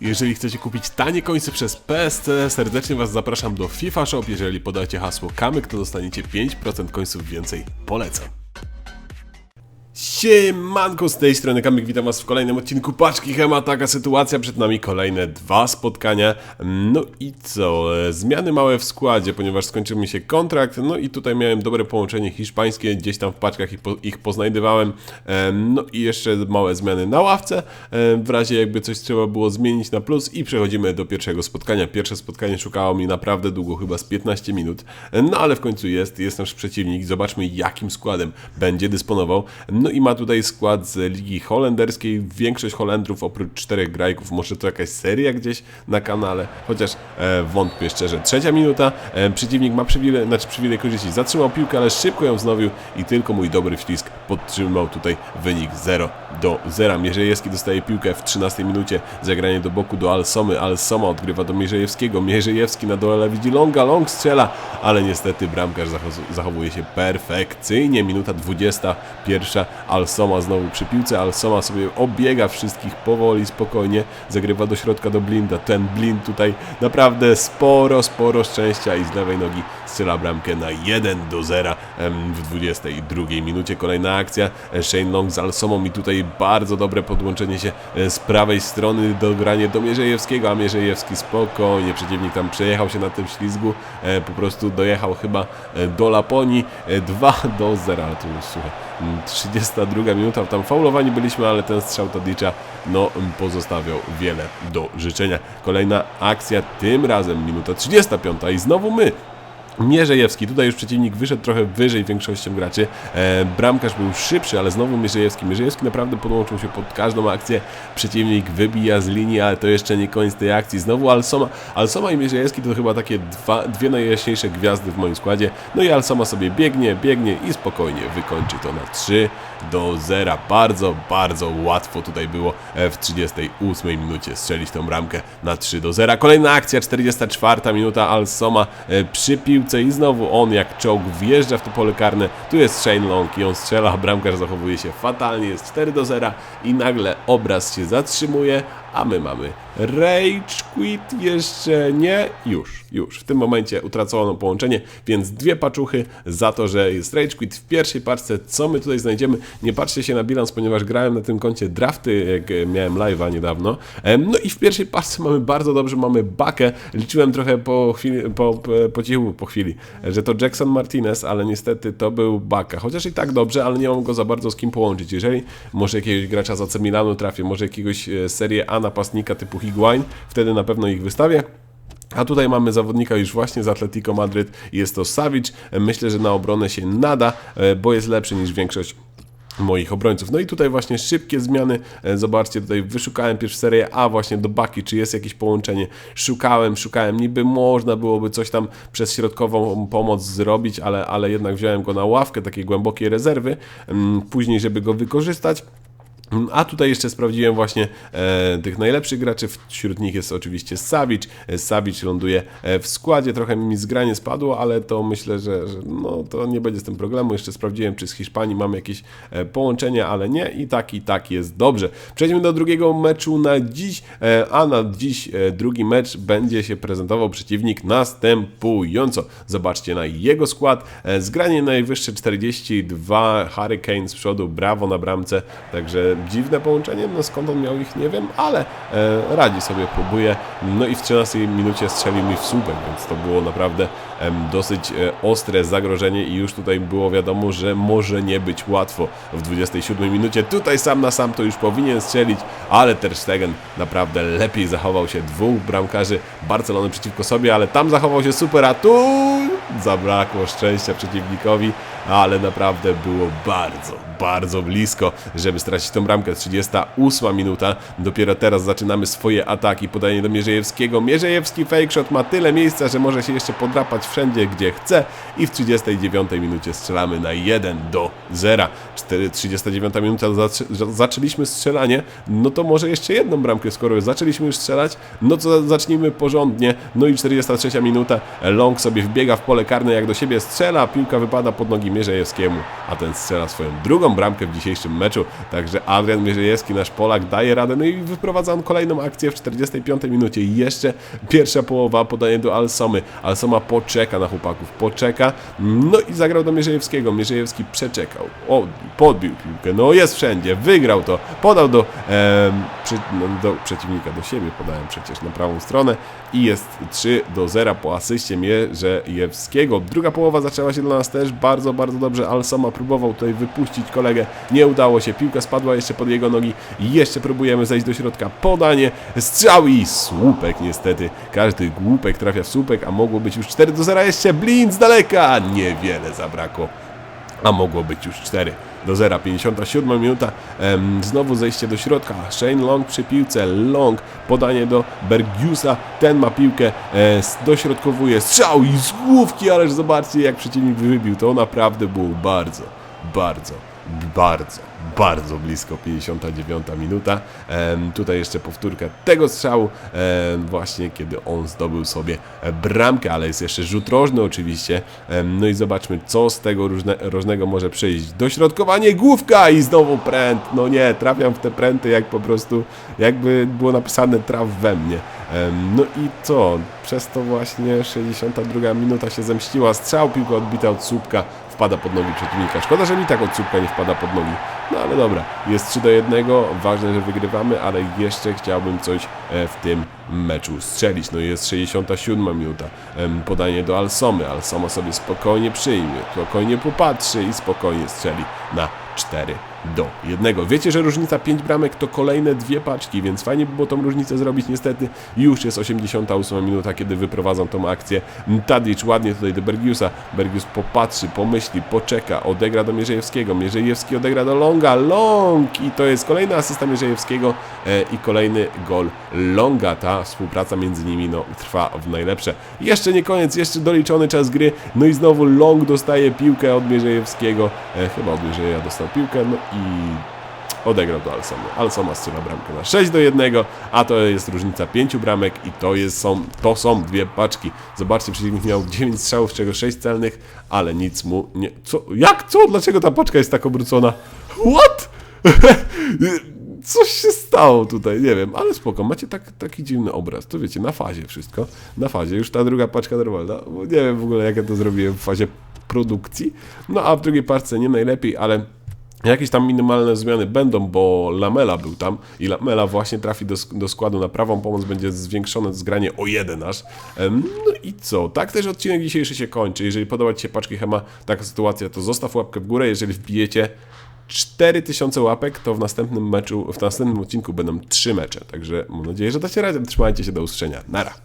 Jeżeli chcecie kupić tanie końce przez PSC, serdecznie Was zapraszam do FIFA Shop. Jeżeli podacie hasło kamyk, to dostaniecie 5% końców więcej. Polecam. Siemanko, z tej strony Kamyk, witam Was w kolejnym odcinku Paczki Chema. Taka sytuacja, przed nami kolejne dwa spotkania. No i co, zmiany małe w składzie, ponieważ skończył mi się kontrakt, no i tutaj miałem dobre połączenie hiszpańskie, gdzieś tam w paczkach ich, po, ich poznajdywałem. No i jeszcze małe zmiany na ławce, w razie jakby coś trzeba było zmienić na plus i przechodzimy do pierwszego spotkania. Pierwsze spotkanie szukało mi naprawdę długo, chyba z 15 minut, no ale w końcu jest, jest nasz przeciwnik, zobaczmy jakim składem będzie dysponował. No i ma tutaj skład z Ligi Holenderskiej, większość Holendrów oprócz czterech grajków, może to jakaś seria gdzieś na kanale, chociaż e, wątpię szczerze. Trzecia minuta, e, przeciwnik ma przywilej, znaczy przywilej korzyści, zatrzymał piłkę, ale szybko ją wznowił i tylko mój dobry wślizg podtrzymał tutaj wynik 0 do 0. Mierzejewski dostaje piłkę w 13 minucie, zagranie do boku do Alsomy, Alsoma odgrywa do Mierzejewskiego, Mierzejewski na dole widzi Longa, Long strzela, ale niestety bramkarz zachow- zachowuje się perfekcyjnie. Minuta 21, Alsoma znowu przy piłce, Alsoma sobie obiega wszystkich powoli, spokojnie, zagrywa do środka do Blinda. Ten Blind tutaj naprawdę sporo, sporo szczęścia i z lewej nogi strzela bramkę na 1 do 0 em, w 22 minucie. Kolejna akcja, Shane Long z Alsomą i tutaj bardzo dobre podłączenie się e, z prawej strony, dogranie do Mierzejewskiego, a Mierzejewski spokojnie, przeciwnik tam przejechał się na tym ślizgu, e, po prostu dojechał chyba e, do Laponii, e, 2 do 0, ale to już słuchaj, mm, 32 minuta, tam faulowani byliśmy, ale ten strzał Tadicza no pozostawiał wiele do życzenia. Kolejna akcja, tym razem minuta 35 i znowu my. Mierzejewski, tutaj już przeciwnik wyszedł trochę wyżej większością graczy. E, bramkarz był szybszy, ale znowu Mierzejewski. Mierzejewski naprawdę podłączył się pod każdą akcję. Przeciwnik wybija z linii, ale to jeszcze nie koniec tej akcji. Znowu Alsoma. Alsoma i Mierzejewski to chyba takie dwa, dwie najjaśniejsze gwiazdy w moim składzie. No i Alsoma sobie biegnie, biegnie i spokojnie wykończy to na 3 do 0. Bardzo, bardzo łatwo tutaj było e, w 38 minucie strzelić tą bramkę na 3 do 0. Kolejna akcja, 44 minuta. Alsoma e, przy i znowu on jak czołg wjeżdża w to pole karne. Tu jest Shane Long i on strzela, bramkarz zachowuje się fatalnie. Jest 4 do 0 i nagle obraz się zatrzymuje, a my mamy Rage Quit jeszcze nie. Już, już. W tym momencie utracono połączenie, więc dwie paczuchy za to, że jest Rage Quit w pierwszej paczce. Co my tutaj znajdziemy? Nie patrzcie się na bilans, ponieważ grałem na tym koncie drafty, jak e, miałem live'a niedawno. No i w pierwszej paczce mamy bardzo dobrze, mamy bakę. Liczyłem trochę po chwili, po, po, cichu, po chwili, że to Jackson Martinez, ale niestety to był baka. Chociaż i tak dobrze, ale nie mam go za bardzo z kim połączyć. Jeżeli może jakiegoś gracza z AC Milanu trafię, może jakiegoś e, Serie Napastnika typu Higuain, wtedy na pewno ich wystawię. A tutaj mamy zawodnika już właśnie z Atletico Madryt, jest to Savic. Myślę, że na obronę się nada, e, bo jest lepszy niż większość moich obrońców. No i tutaj właśnie szybkie zmiany. E, Zobaczcie, tutaj wyszukałem pierwszą serię A właśnie do Baki, czy jest jakieś połączenie. Szukałem, szukałem, niby można byłoby coś tam przez środkową pomoc zrobić, ale, ale jednak wziąłem go na ławkę takiej głębokiej rezerwy, mm, później żeby go wykorzystać. A tutaj jeszcze sprawdziłem właśnie e, tych najlepszych graczy, wśród nich jest oczywiście Savic. E, Savic ląduje e, w składzie, trochę mi zgranie spadło, ale to myślę, że, że no, to nie będzie z tym problemu. Jeszcze sprawdziłem, czy z Hiszpanii mamy jakieś e, połączenia, ale nie i tak i tak jest dobrze. Przejdźmy do drugiego meczu na dziś, e, a na dziś e, drugi mecz będzie się prezentował przeciwnik następująco. Zobaczcie na jego skład. E, zgranie najwyższe 42, Hurricane z przodu, brawo na bramce, także dziwne połączenie, no skąd on miał ich nie wiem, ale e, radzi sobie, próbuje. No i w 13 minucie strzelił mi w słupek, więc to było naprawdę dosyć e, ostre zagrożenie i już tutaj było wiadomo, że może nie być łatwo w 27 minucie. Tutaj sam na sam to już powinien strzelić, ale Ter Stegen naprawdę lepiej zachował się. Dwóch bramkarzy Barcelony przeciwko sobie, ale tam zachował się super, a tu zabrakło szczęścia przeciwnikowi, ale naprawdę było bardzo, bardzo blisko, żeby stracić tą bramkę. 38 minuta, dopiero teraz zaczynamy swoje ataki, podanie do Mierzejewskiego. Mierzejewski fake shot ma tyle miejsca, że może się jeszcze podrapać wszędzie, gdzie chce i w 39 minucie strzelamy na 1 do 0. 4, 39 minuta zac- zaczęliśmy strzelanie, no to może jeszcze jedną bramkę, skoro zaczęliśmy już strzelać, no to zacznijmy porządnie. No i 43 minuta, Long sobie wbiega w pole karne, jak do siebie strzela, piłka wypada pod nogi Mierzejewskiemu, a ten strzela swoją drugą bramkę w dzisiejszym meczu. Także Adrian Mierzejewski, nasz Polak, daje radę. No i wyprowadza on kolejną akcję w 45 minucie. Jeszcze pierwsza połowa, podanie do Alsomy. Alsoma poczeka na chłopaków, poczeka. No i zagrał do Mierzejewskiego. Mierzejewski przeczekał. O, podbił piłkę. No jest wszędzie, wygrał to. Podał do, em, przy, no, do przeciwnika, do siebie podałem przecież na prawą stronę. I jest 3 do 0 po asyście Mierzejewskiego. Druga połowa zaczęła się dla nas też bardzo, bardzo dobrze. Alsoma próbował tutaj wypuścić kolegę. Nie udało się. Piłka spadła jeszcze pod jego nogi. Jeszcze próbujemy zejść do środka. Podanie, strzał i słupek niestety. Każdy głupek trafia w słupek, a mogło być już 4 do 0 jeszcze. Blind z daleka. Niewiele zabrakło a mogło być już 4 do 0. 57 minuta, znowu zejście do środka, Shane Long przy piłce, Long, podanie do Bergiusa, ten ma piłkę, e, dośrodkowuje, strzał i z główki, ależ zobaczcie jak przeciwnik wybił, to naprawdę było bardzo, bardzo, bardzo, bardzo blisko 59 minuta. Tutaj jeszcze powtórka tego strzału, właśnie kiedy on zdobył sobie bramkę, ale jest jeszcze rzut rożny oczywiście. No i zobaczmy, co z tego różne, rożnego może przyjść. Dośrodkowanie, główka i znowu pręt. No nie, trafiam w te pręty jak po prostu, jakby było napisane traf we mnie. No i co? Przez to właśnie 62 minuta się zemściła. Strzał, piłka odbita od słupka wpada pod nogi przeciwnika. Szkoda, że mi tak od słupka nie wpada pod nogi. No ale dobra, jest 3 do 1, ważne, że wygrywamy, ale jeszcze chciałbym coś e, w tym meczu strzelić. No jest 67 minuta. Podanie do Alsomy. Alsoma sobie spokojnie przyjmie, spokojnie popatrzy i spokojnie strzeli na 4 do 1. Wiecie, że różnica 5 bramek to kolejne dwie paczki, więc fajnie by było tą różnicę zrobić. Niestety już jest 88 minuta, kiedy wyprowadzą tą akcję. Tadic ładnie tutaj do Bergiusa. Bergius popatrzy, pomyśli, poczeka, odegra do Mierzejewskiego. Mierzejewski odegra do Longa. Long! I to jest kolejna asysta Mierzejewskiego e, i kolejny gol Longa. Ta współpraca między nimi no, trwa w najlepsze. Jeszcze nie koniec, jeszcze doliczony czas gry. No i znowu Long dostaje piłkę od Mierzejewskiego. E, chyba od Mierzeja dostał piłkę. No i odegrał do Alsomy. Alsoma strzela bramkę na 6 do 1, a to jest różnica 5 bramek i to, jest, są, to są dwie paczki. Zobaczcie, przeciwnik miał 9 strzałów, z czego 6 celnych, ale nic mu nie... Co? Jak? Co? Dlaczego ta paczka jest tak obrócona? What? Coś się stało tutaj, nie wiem, ale spoko, macie tak, taki dziwny obraz, to wiecie, na fazie wszystko, na fazie, już ta druga paczka normalna, nie wiem w ogóle jak ja to zrobiłem w fazie produkcji, no a w drugiej paczce nie najlepiej, ale Jakieś tam minimalne zmiany będą, bo Lamela był tam i Lamela właśnie trafi do, do składu na prawą pomoc, będzie zwiększone zgranie o jeden aż. No i co? Tak też odcinek dzisiejszy się kończy. Jeżeli podoba Ci się paczki Hema, taka sytuacja, to zostaw łapkę w górę. Jeżeli wbijecie 4000 łapek, to w następnym meczu, w następnym odcinku będą 3 mecze. Także mam nadzieję, że dacie radę. Trzymajcie się, do usłyszenia. Nara.